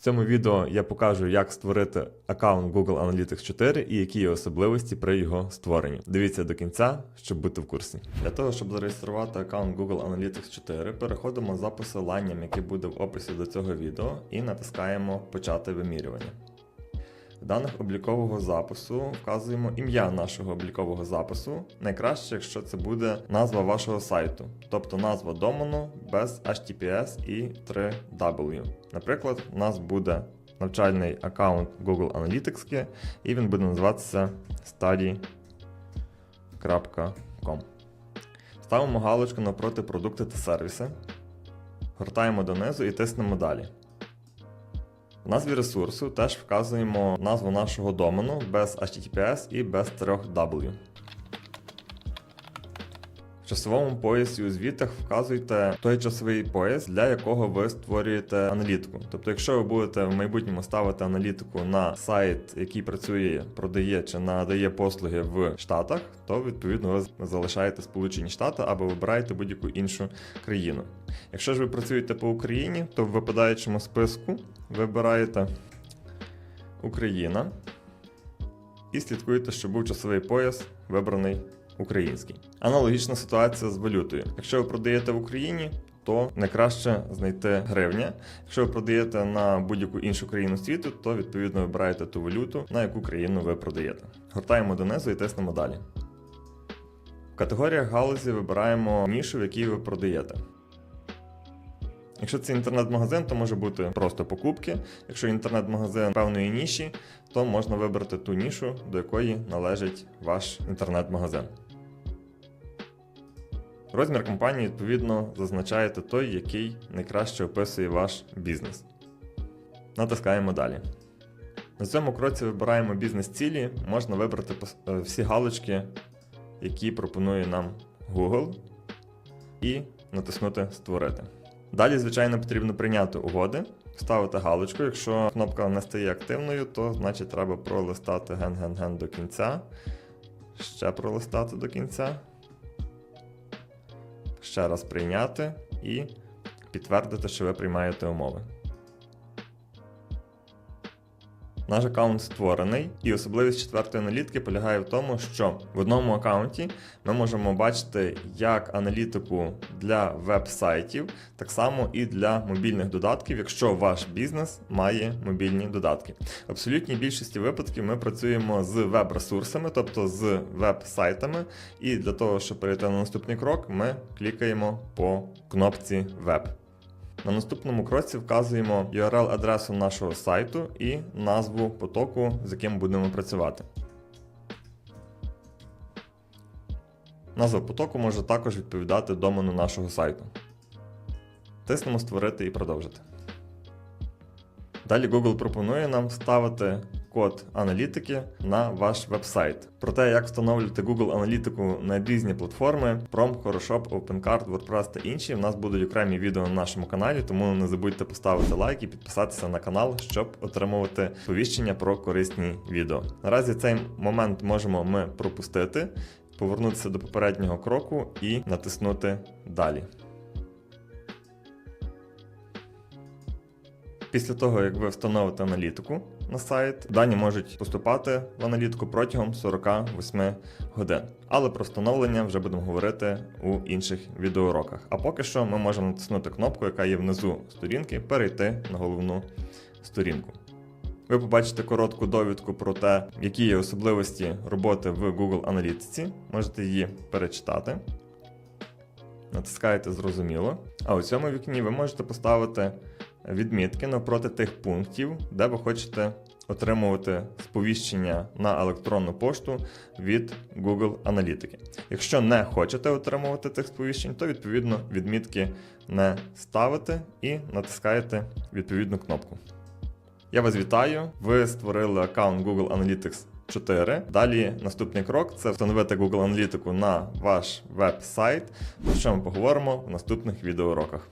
В цьому відео я покажу, як створити аккаунт Google Analytics 4 і які є особливості при його створенні. Дивіться до кінця, щоб бути в курсі. Для того, щоб зареєструвати аккаунт Google Analytics 4, переходимо за посиланням, яке буде в описі до цього відео, і натискаємо Почати вимірювання. Даних облікового запису вказуємо ім'я нашого облікового запису. Найкраще, якщо це буде назва вашого сайту, тобто назва домену без HTTPS і 3W. Наприклад, у нас буде навчальний аккаунт Google Analytics, і він буде називатися study.com. Ставимо галочку навпроти продукти та сервіси, гортаємо донизу і тиснемо далі. В назві ресурсу теж вказуємо назву нашого домену без HTTPS і без 3W. Часовому поясі у звітах вказуйте той часовий пояс, для якого ви створюєте аналітику. Тобто, якщо ви будете в майбутньому ставити аналітику на сайт, який працює, продає чи надає послуги в Штатах, то відповідно ви залишаєте Сполучені Штати або вибираєте будь-яку іншу країну. Якщо ж ви працюєте по Україні, то в випадаючому списку вибираєте Україна і слідкуєте, щоб був часовий пояс вибраний український. Аналогічна ситуація з валютою. Якщо ви продаєте в Україні, то найкраще знайти гривня. Якщо ви продаєте на будь-яку іншу країну світу, то відповідно вибираєте ту валюту, на яку країну ви продаєте. Гортаємо донизу і тиснемо далі. В категоріях галузі вибираємо нішу, в якій ви продаєте. Якщо це інтернет-магазин, то може бути просто покупки. Якщо інтернет-магазин певної ніші, то можна вибрати ту нішу, до якої належить ваш інтернет-магазин. Розмір компанії, відповідно, зазначаєте той, який найкраще описує ваш бізнес. Натискаємо далі. На цьому кроці вибираємо бізнес-цілі, можна вибрати е, всі галочки, які пропонує нам Google, і натиснути Створити. Далі, звичайно, потрібно прийняти угоди, ставити галочку. Якщо кнопка не стає активною, то значить треба пролистати ген-ген-ген до кінця. Ще пролистати до кінця. Ще раз прийняти і підтвердити, що ви приймаєте умови. Наш аккаунт створений, і особливість четвертої аналітики полягає в тому, що в одному аккаунті ми можемо бачити як аналітику для веб-сайтів, так само і для мобільних додатків, якщо ваш бізнес має мобільні додатки. В абсолютній більшості випадків ми працюємо з веб-ресурсами, тобто з веб-сайтами, і для того, щоб перейти на наступний крок, ми клікаємо по кнопці Веб. На наступному кроці вказуємо URL-адресу нашого сайту і назву потоку, з яким будемо працювати. Назва потоку може також відповідати домену нашого сайту. Тиснемо Створити і продовжити. Далі Google пропонує нам вставити код аналітики на ваш веб-сайт. Про те, як встановлювати Google аналітику на різні платформи, Prom, Photoshop, OpenCart, WordPress та інші, в нас будуть окремі відео на нашому каналі, тому не забудьте поставити лайк і підписатися на канал, щоб отримувати повіщення про корисні відео. Наразі цей момент можемо ми пропустити, повернутися до попереднього кроку і натиснути Далі. Після того, як ви встановите аналітику на сайт, дані можуть поступати в аналітику протягом 48 годин. Але про встановлення вже будемо говорити у інших відеоуроках. А поки що ми можемо натиснути кнопку, яка є внизу сторінки, перейти на головну сторінку. Ви побачите коротку довідку про те, які є особливості роботи в Google Аналітиці. Можете її перечитати. Натискаєте зрозуміло. А у цьому вікні ви можете поставити відмітки навпроти тих пунктів, де ви хочете отримувати сповіщення на електронну пошту від Google Аналітики. Якщо не хочете отримувати тих сповіщень, то відповідно відмітки не ставите і натискаєте відповідну кнопку. Я вас вітаю. Ви створили аккаунт Google Analytics 4. Далі наступний крок це встановити Google Аналітику на ваш веб-сайт, про що ми поговоримо в наступних відеоуроках.